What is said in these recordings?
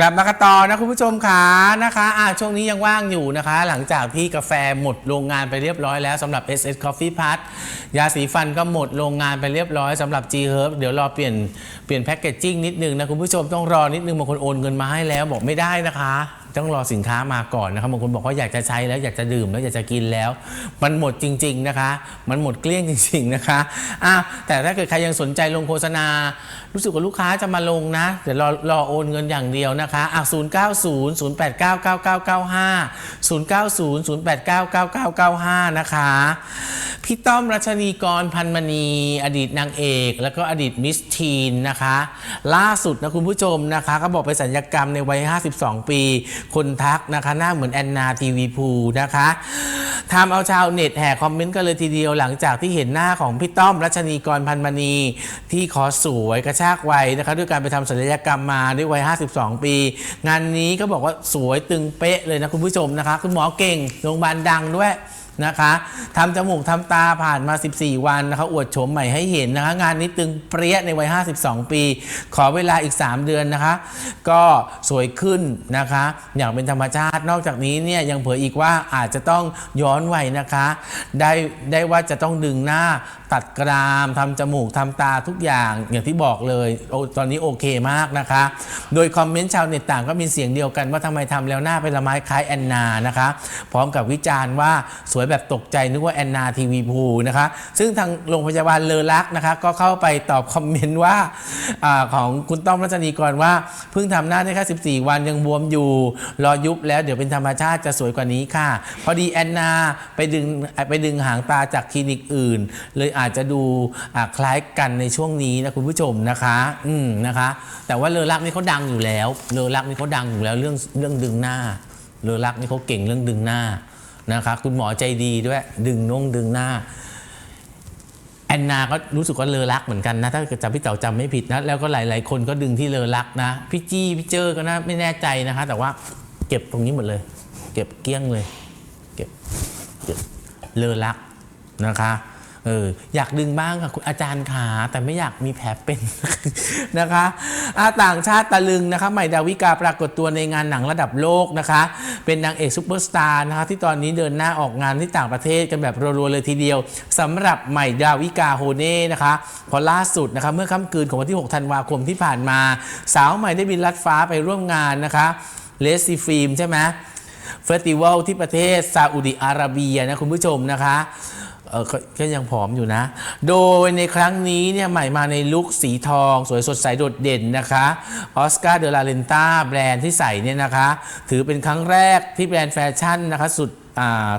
กลับมากันต่อนะคุณผู้ชมขานะคะอะช่วงนี้ยังว่างอยู่นะคะ หลังจากที่กาแฟหมดโรงงานไปเรียบร้อยแล้วสำหรับ SS Coffee p a t ยาสีฟันก็หมดโรงงานไปเรียบร้อยสำหรับ G Herb เดี๋ยวรอเปลี่ยนเปลี่ยนแพ็กเกจจิ้งนิดนึงนะคุณผู้ชมต้องรอนิดนึงบางคนโอนเงินมาให้แล้วบอกไม่ได้นะคะ ต้องรอสินค้ามาก่อนนะครับบางคนบอกว่าอยากจะใช้แล้วอยากจะดื่มแล้วอยากจะกินแล้ว มันหมดจริง ๆนะคะ มันหมดเกลี้ยงจริง ๆนะคะอะแต่ถ้าเกิดใครยังสนใจลงโฆษณา รู้สึกว่าลูกค้าจะมาลงนะเดี๋ยวรอรอโอนเงินอย่างเดียวนะคะอะ0 9 0 0 8 9 9 9 9 5 0 9 0 0 8 9 9 9 9 5 นะคะพี่ต้อมรัชนีกรพันมณี อดีตนางเอก แล้วก็อดีตมิสทีนนะคะ ล่าสุดนะคุณผู้ชมนะคะ ก็บอกไปสัญญกรรมในวัย 52 ปีคนทักนะคะ หน้าเหมือนแอนนาทีวีพูนะคะทำเอาชาวเน็ตแห่คอมเมนต์กันเลยทีเดียวหลังจากที่เห็นหน้าของพี่ต้อมรัชนีกรพันมณี ที่ขอสวยกระชากวัยนะคะ ด้วยการไปทำศัลยกรรมมาด้วยวัย 52 ปี งานนี้ก็บอกว่าสวยตึงเป๊ะเลยนะคุณผู้ชมนะคะ คุณหมอเก่งโรงพยาบาลดังด้วย นะคะทำจมูกทำตาผ่านมา 14 วันนะคะอวดโฉมใหม่ให้เห็นนะคะงานนี้ตึงเปรี้ยในวัย 52 ปี ขอเวลาอีก 3 เดือนนะคะ ก็สวยขึ้นนะคะ อย่างเป็นธรรมชาตินอกจากนี้เนี่ยยังเผยอีกว่าอาจจะต้องย้อนวัยนะคะ ได้ได้ว่าจะต้องดึงหน้าตัดกรามทำจมูกทำตาทุกอย่างอย่างที่บอกเลยโอตอนนี้โอเคมากนะคะ โดยคอมเมนต์ชาวเน็ตต่างก็มีเสียงเดียวกันว่าทำไมทำแล้วหน้าเป็นละไม้คล้ายแอนนานะคะ พร้อมกับวิจารณ์ว่าสวยแบบตกใจนึกว่าแอนนาทีวีพูนะคะ ซึ่งทางโรงพยาบาลเลอรักนะคะ ก็เข้าไปตอบคอมเมนต์ว่าอของคุณต้อมรัชนีกรว่า เพิ่งทำหน้าได้แค่14 วันยังบวมอยู่ รอยุบแล้วเดี๋ยวเป็นธรรมชาติจะสวยกว่านี้ค่ะ พอดีแอนนาไปดึงไปดึงหางตาจากคลินิกอื่น เลยอาจจะดูคล้ายกันในช่วงนี้นะคุณผู้ชมนะคะ อืมนะคะ แต่ว่าเลอรักนี่เขาดังอยู่แล้วเลอรักนี่เขาดังอยู่แล้วเรื่องเรื่องดึงหน้าเลอรักนี่เขาเก่งเรื่องดึงหน้า นะคะคุณหมอใจดีด้วย ดึงน่งดึงหน้า แอนนาก็รู้สึกว่าเลอรักเหมือนกันนะ ถ้าจำพี่เต๋าจำไม่ผิดนะ แล้วก็หลาย ๆ คนก็ดึงที่เลอรักนะ พี่จี้พี่เจอก็นะไม่แน่ใจนะคะ แต่ว่าเก็บตรงนี้หมดเลย เก็บเกี้ยงเลย เก็บเก็บเลอรักนะคะ เอออยากดึงบ้างค่ะคุณอาจารย์ขาแต่ไม่อยากมีแผลเป็นนะคะอาต่างชาติตะลึงนะคะใหม่ดาวิกาปรากฏตัวในงานหนังระดับโลกนะคะ เป็นนางเอกซุปเปอร์สตาร์นะคะที่ตอนนี้เดินหน้าออกงานที่ต่างประเทศกันแบบรัวๆเลยทีเดียวสำหรับใหม่ดาวิกาโฮเน่นะคะพอล่าสุดนะคะเมื่อค่ำคืนของวันที่ 6 ธันวาคมที่ผ่านมา สาวใหม่ได้บินลัดฟ้าไปร่วมงานนะคะเลสซีฟิล์มใช่ไหมเฟสติวัลที่ประเทศซาอุดิอาระเบียนะคุณผู้ชมนะคะ เออก็ยังผอมอยู่นะ โดยในครั้งนี้เนี่ยใหม่มาในลุคสีทอง สวยสดใสโดดเด่นนะคะออสการ์เดลาเรนต้าแบรนด์ที่ใส่เนี่ยนะคะ ถือเป็นครั้งแรกที่แบรนด์แฟชั่นนะคะสุด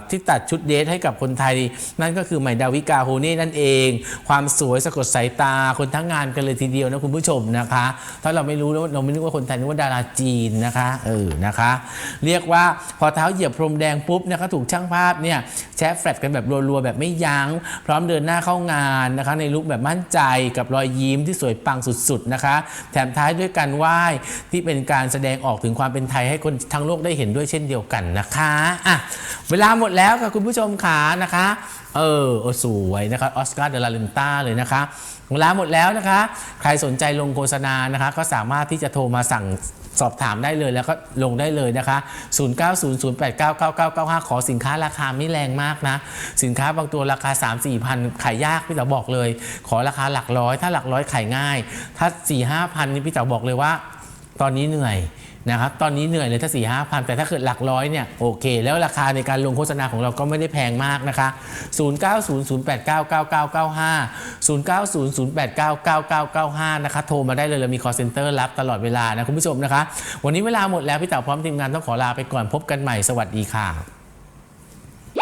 ที่ตัดชุดเดทให้กับคนไทย นั่นก็คือใหม่ดาวิกาโฮเน่นั่นเอง ความสวยสะกดสายตาคนทั้งงานกันเลยทีเดียวนะคุณผู้ชมนะคะ ถ้าเราไม่รู้เราไม่นึกว่าคนไทยนึกว่าดาราจีนนะคะเออนะคะ เรียกว่าพอเท้าเหยียบพรมแดงปุ๊บเนี่ยก็ถูกช่างภาพเนี่ยแชะแฟลตกันแบบรัวๆแบบไม่ยัง้ง พร้อมเดินหน้าเข้างานนะคะ ในลุคแบบมั่นใจกับรอยยิ้มที่สวยปังสุดๆนะคะ แถมท้ายด้วยการไหว้ที่เป็นการแสดงออกถึงความเป็นไทยให้คนทั้งโลกได้เห็นด้วยเช่นเดียวกันนะคะอะ เวลาหมดแล้วค่ะคุณผู้ชมขานะคะ เออเอสวยนะคะออสการ์เดลาเรนต้าเลยนะคะ เวลาหมดแล้วนะคะ ใครสนใจลงโฆษณานะคะ ก็สามารถที่จะโทรมาสั่งสอบถามได้เลยแล้วก็ลงได้เลยนะคะ 0900899995 ขอสินค้าราคาไม่แรงมากนะ สินค้าบางตัวราคา 3 4พันขายยากพี่เต๋อบอกเลย ขอราคาหลักร้อย ถ้าหลักร้อยขายง่าย ถ้า 4 5พันนี่พี่เต๋อบอกเลยว่า ตอนนี้เหนื่อยนะครับตอนนี้เหนื่อยเลยถ้า4 5พันแต่ถ้าเกิดหลักร้อยเนี่ยโอเค แล้วราคาในการลงโฆษณาของเราก็ไม่ได้แพงมากนะคะ 0900899995 0900899995 นะคะโทรมาได้เลยเรามี call center รับตลอดเวลานะคุณผู้ชมนะคะ วันนี้เวลาหมดแล้วพี่เต๋อพร้อมทีมงานต้องขอลาไปก่อนพบกันใหม่สวัสดีค่ะ